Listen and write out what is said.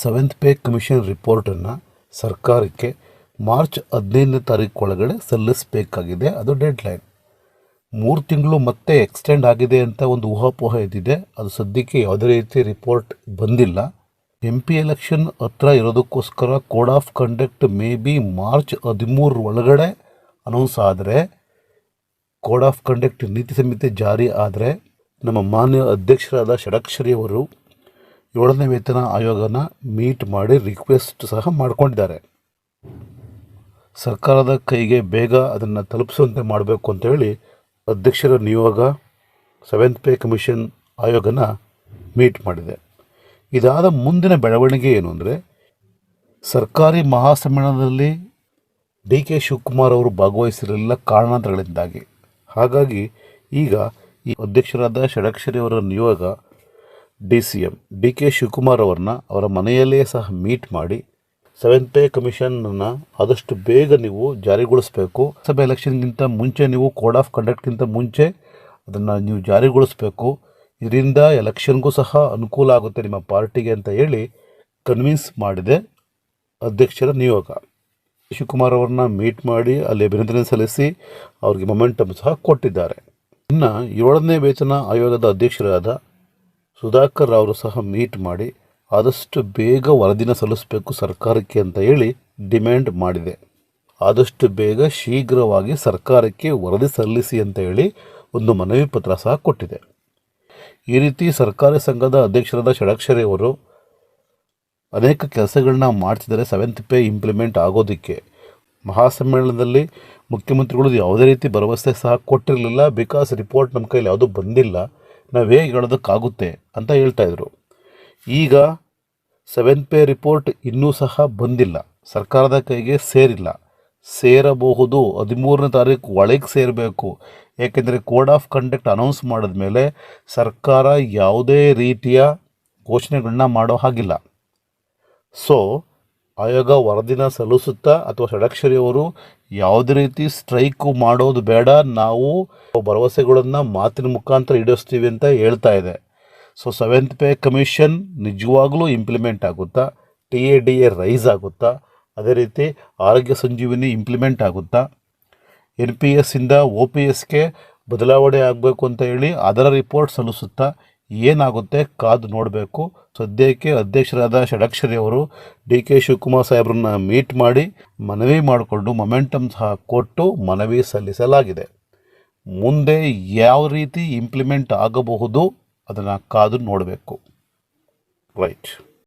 Seventh pay commission ರಿಪೋರ್ಟನ್ನು ಸರ್ಕಾರಕ್ಕೆ March ಹದಿನೈದನೇ ತಾರೀಕು ಒಳಗಡೆ ಸಲ್ಲಿಸಬೇಕಾಗಿದೆ. ಅದು ಡೆಡ್ಲೈನ್ ಮೂರು ತಿಂಗಳು ಮತ್ತೆ ಎಕ್ಸ್ಟೆಂಡ್ ಆಗಿದೆ ಅಂತ ಒಂದು ಊಹಾಪೋಹ ಇದ್ದಿದೆ. ಅದು ಸದ್ಯಕ್ಕೆ ಯಾವುದೇ ರೀತಿ ರಿಪೋರ್ಟ್ ಬಂದಿಲ್ಲ. ಎಂ ಪಿ ಎಲೆಕ್ಷನ್ ಹತ್ರ ಇರೋದಕ್ಕೋಸ್ಕರ code of conduct may be March ಹದಿಮೂರರ ಒಳಗಡೆ ಅನೌನ್ಸ್ ಆದರೆ ಕೋಡ್ ಆಫ್ ಕಂಡಕ್ಟ್ ನೀತಿ ಸಂಹಿತೆ ಜಾರಿ ಆದರೆ, ನಮ್ಮ ಮಾನ್ಯ ಅಧ್ಯಕ್ಷರಾದ ಷಡಕ್ಷರಿ ಅವರು ಏಳನೇ ವೇತನ ಆಯೋಗನ ಮೀಟ್ ಮಾಡಿ ರಿಕ್ವೆಸ್ಟ್ ಸಹ ಮಾಡಿಕೊಂಡಿದ್ದಾರೆ. ಸರ್ಕಾರದ ಕೈಗೆ ಬೇಗ ಅದನ್ನು ತಲುಪಿಸುವಂತೆ ಮಾಡಬೇಕು ಅಂತೇಳಿ ಅಧ್ಯಕ್ಷರ ನಿಯೋಗ ಸೆವೆಂತ್ ಪೇ ಕಮಿಷನ್ ಆಯೋಗನ ಮೀಟ್ ಮಾಡಿದೆ. ಇದಾದ ಮುಂದಿನ ಬೆಳವಣಿಗೆ ಏನು ಅಂದರೆ, ಸರ್ಕಾರಿ ಮಹಾಸಮ್ಮೇಳನದಲ್ಲಿ ಡಿ ಕೆ ಶಿವಕುಮಾರ್ ಅವರು ಭಾಗವಹಿಸಿರಲಿಲ್ಲ ಕಾರಣಾಂತರಗಳಿಂದಾಗಿ. ಹಾಗಾಗಿ ಈಗ ಈ ಅಧ್ಯಕ್ಷರಾದ ಷಡಕ್ಷರಿ ಅವರ ನಿಯೋಗ D C M D K Shivakumar ಅವ್ರನ್ನ ಅವರ ಮನೆಯಲ್ಲೇ ಸಹ ಮೀಟ್ ಮಾಡಿ, ಸೆವೆಂತ್ ಪೇ ಕಮಿಷನ್ನ ಆದಷ್ಟು ಬೇಗ ನೀವು ಜಾರಿಗೊಳಿಸಬೇಕು. ಸಭೆ ಎಲೆಕ್ಷನ್ಗಿಂತ ಮುಂಚೆ ನೀವು ಕೋಡ್ ಆಫ್ ಕಂಡಕ್ಟ್ಗಿಂತ ಮುಂಚೆ ಅದನ್ನು ನೀವು ಜಾರಿಗೊಳಿಸಬೇಕು. ಇದರಿಂದ ಎಲೆಕ್ಷನ್ಗೂ ಸಹ ಅನುಕೂಲ ಆಗುತ್ತೆ ನಿಮ್ಮ ಪಾರ್ಟಿಗೆ ಅಂತ ಹೇಳಿ ಕನ್ವಿನ್ಸ್ ಮಾಡಿದೆ ಅಧ್ಯಕ್ಷರ ನಿಯೋಗ. ಶಿವಕುಮಾರ್ ಅವ್ರನ್ನ ಮೀಟ್ ಮಾಡಿ ಅಲ್ಲಿ ಅಭಿನಂದನೆ ಸಲ್ಲಿಸಿ ಅವ್ರಿಗೆ ಮೊಮೆಂಟಮ್ ಸಹ ಕೊಟ್ಟಿದ್ದಾರೆ. ಇನ್ನು ಏಳನೇ ವೇತನ ಆಯೋಗದ ಅಧ್ಯಕ್ಷರಾದ ಸುಧಾಕರ್ ಅವರು ಸಹ ಮೀಟ್ ಮಾಡಿ ಆದಷ್ಟು ಬೇಗ ವರದಿನ ಸಲ್ಲಿಸಬೇಕು ಸರ್ಕಾರಕ್ಕೆ ಅಂತ ಹೇಳಿ ಡಿಮ್ಯಾಂಡ್ ಮಾಡಿದೆ. ಆದಷ್ಟು ಬೇಗ ಶೀಘ್ರವಾಗಿ ಸರ್ಕಾರಕ್ಕೆ ವರದಿ ಸಲ್ಲಿಸಿ ಅಂತ ಹೇಳಿ ಒಂದು ಮನವಿ ಪತ್ರ ಸಹ ಕೊಟ್ಟಿದೆ. ಈ ರೀತಿ ಸರ್ಕಾರಿ ಸಂಘದ ಅಧ್ಯಕ್ಷರಾದ ಷಡಕ್ಷರಿ ಅವರು ಅನೇಕ ಕೆಲಸಗಳನ್ನ ಮಾಡ್ತಿದ್ದಾರೆ. ಸೆವೆಂತ್ ಪೇ ಇಂಪ್ಲಿಮೆಂಟ್ ಆಗೋದಕ್ಕೆ ಮಹಾಸಮ್ಮೇಳನದಲ್ಲಿ ಮುಖ್ಯಮಂತ್ರಿಗಳು ಯಾವುದೇ ರೀತಿ ಭರವಸೆ ಸಹ ಕೊಟ್ಟಿರಲಿಲ್ಲ. ಬಿಕಾಸ್ ರಿಪೋರ್ಟ್ ನಮ್ಮ ಕೈಯಲ್ಲಿ ಯಾವುದೂ ಬಂದಿಲ್ಲ. ನಾವು ಹೇಳೋದಕ್ಕಾಗುತ್ತೆ ಅಂತ ಹೇಳ್ತಾ ಇದ್ರು. ಈಗ ಸೆವೆನ್ ಪೇ ರಿಪೋರ್ಟ್ ಇನ್ನೂ ಸಹ ಬಂದಿಲ್ಲ. ಸರ್ಕಾರದ ಕೈಗೆ ಸೇರಿಲ್ಲ. ಸೇರಬಹುದು. ಹದಿಮೂರನೇ ತಾರೀಕು ಒಳಗೆ ಸೇರಬೇಕು. ಏಕೆಂದರೆ ಕೋಡ್ ಆಫ್ ಕಂಡಕ್ಟ್ ಅನೌನ್ಸ್ ಮಾಡಿದ ಮೇಲೆ ಸರ್ಕಾರ ಯಾವುದೇ ರೀತಿಯ ಘೋಷಣೆಗಳನ್ನ ಮಾಡೋ ಹಾಗಿಲ್ಲ. ಸೊ ಆಯೋಗ ವರದಿನ ಸಲ್ಲಿಸುತ್ತಾ ಅಥವಾ ಷಡಕ್ಷರಿ ಅವರು ಯಾವುದೇ ರೀತಿ ಸ್ಟ್ರೈಕು ಮಾಡೋದು ಬೇಡ, ನಾವು ಭರವಸೆಗಳನ್ನು ಮಾತಿನ ಮುಖಾಂತರ ಈಡೇರಿಸ್ತೀವಿ ಅಂತ ಹೇಳ್ತಾ ಇದೆ. ಸೊ ಸೆವೆಂತ್ ಪೇ ಕಮಿಷನ್ ನಿಜವಾಗ್ಲೂ ಇಂಪ್ಲಿಮೆಂಟ್ ಆಗುತ್ತಾ? T A D A raise ಆಗುತ್ತಾ? ಅದೇ ರೀತಿ ಆರೋಗ್ಯ ಸಂಜೀವಿನಿ ಇಂಪ್ಲಿಮೆಂಟ್ ಆಗುತ್ತಾ? ಎನ್ ಪಿ ಎಸ್ಸಿಂದ ಒ ಪಿ ಎಸ್ಗೆ ಬದಲಾವಣೆ ಆಗಬೇಕು ಅಂತ ಹೇಳಿ ಅದರ ರಿಪೋರ್ಟ್ ಸಲ್ಲಿಸುತ್ತಾ? ಏನಾಗುತ್ತೆ? ಕಾದು ನೋಡಬೇಕು. ಸದ್ಯಕ್ಕೆ ಅಧ್ಯಕ್ಷರಾದ ಷಡಕ್ಷರಿ ಅವರು ಡಿ ಕೆ ಶಿವಕುಮಾರ್ ಸಾಹೇಬ್ರನ್ನ ಮೀಟ್ ಮಾಡಿ ಮನವಿ ಮಾಡಿಕೊಂಡು ಮೊಮೆಂಟಮ್ ಸಹ ಕೊಟ್ಟು ಮನವಿ ಸಲ್ಲಿಸಲಾಗಿದೆ. ಮುಂದೆ ಯಾವ ರೀತಿ ಇಂಪ್ಲಿಮೆಂಟ್ ಆಗಬಹುದು ಅದನ್ನು ಕಾದು ನೋಡಬೇಕು. ರೈಟ್